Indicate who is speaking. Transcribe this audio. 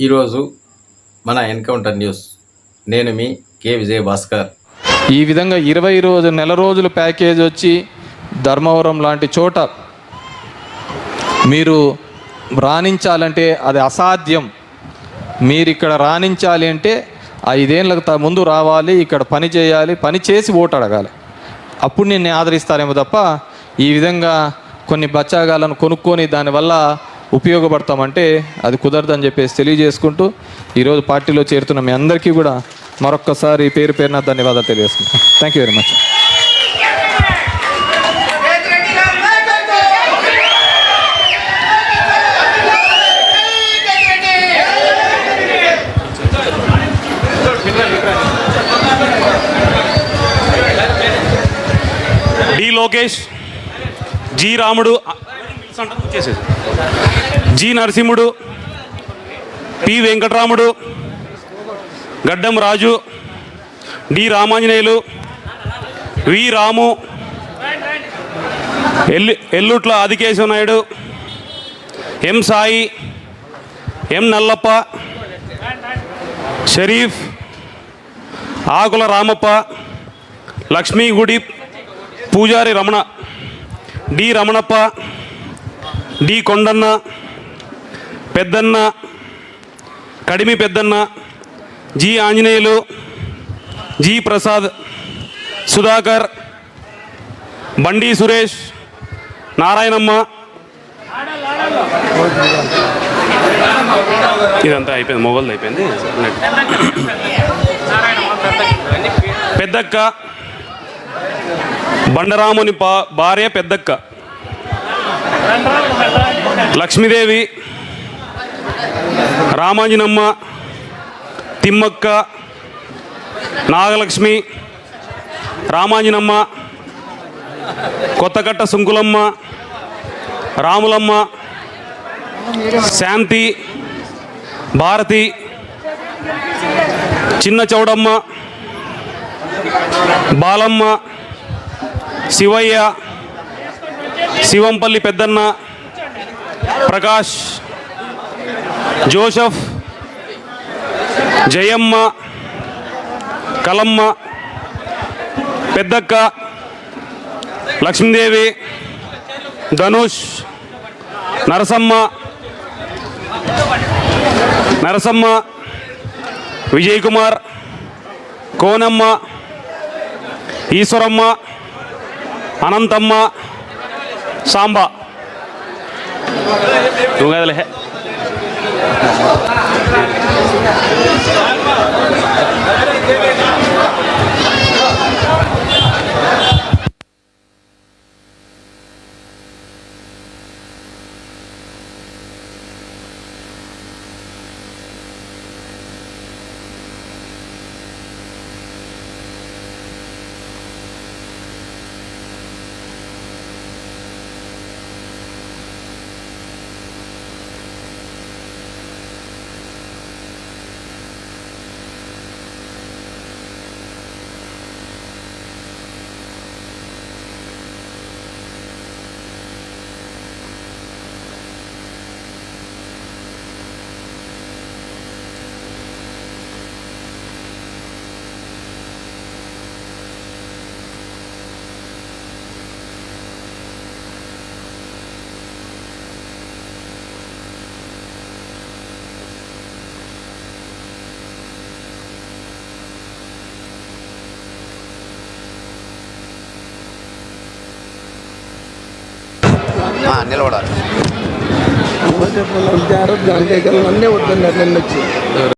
Speaker 1: ఈరోజు మన encounter news. నేను మీ కే. విజయ భాస్కర్
Speaker 2: ఈ విధంగా ఇరవై రోజు నెల రోజుల ప్యాకేజ్ వచ్చి ధర్మవరం లాంటి చోట మీరు రాణించాలంటే అది అసాధ్యం. మీరు ఇక్కడ రాణించాలి అంటే ఐదేళ్ళకు త- ముందు రావాలి ఇక్కడ పని చేయాలి పని చేసి ఓటు అడగాలి. అప్పుడు నిన్ను ఆదరిస్తారేమో తప్ప ఈ విధంగా కొన్ని బచ్చాగాలను కొనుక్కొని దానివల్ల ఉపయోగపడతామంటే అది కుదరదని చెప్పేసి తెలియజేసుకుంటూ ఈరోజు పార్టీలో చేరుతున్న మీ అందరికీ కూడా మరొక్కసారి పేరు పేరున ధన్యవాదాలు తెలియజేసుకుంటాం thank you very much
Speaker 3: D Lokesh G Ramudu వచ్చేసేది. G Narasimhudu P Venkataramudu Gaddam Raju D Ramanjaneyulu వి రాము ఎల్లు ఎల్లుట్ల ఆదికేశవ నాయుడు ఎం సాయి ఎం నల్లప్ప షరీఫ్ ఆకుల రామప్ప లక్ష్మీ గుడి పూజారి Ramana D Ramanappa D Kondanna Peddanna Kadimi Peddanna G Anjaneyulu G Prasad Sudhakar Bandi Suresh Narayanamma. ఇదంతా అయిపోయింది మొబైల్ అయిపోయింది. పెద్దక్క బండరాముని పా భార్య పెద్దక్క. లక్ష్మీదేవి రామాంజనమ్మ తిమ్మక్క నాగలక్ష్మి రామాంజనమ్మ కొత్తకట్ట సుంకులమ్మ రాములమ్మ శాంతి భారతి చిన్న చౌడమ్మ బాలమ్మ శివయ్య శివంపల్లి పెద్దన్న ప్రకాష్ జోసఫ్ జయమ్మ కలమ్మ పెద్దక్క లక్ష్మీదేవి ధనుష్ నరసమ్మ నరసమ్మ విజయ్ కుమార్ కోనమ్మ ఈశ్వరమ్మ అనంతమ్మ సాంబా. నువ్వు కదలే.
Speaker 4: నిలబడాలి.
Speaker 5: జాగ్రత్త దానికైతే అన్నీ వద్దన్నారు నిన్న వచ్చి.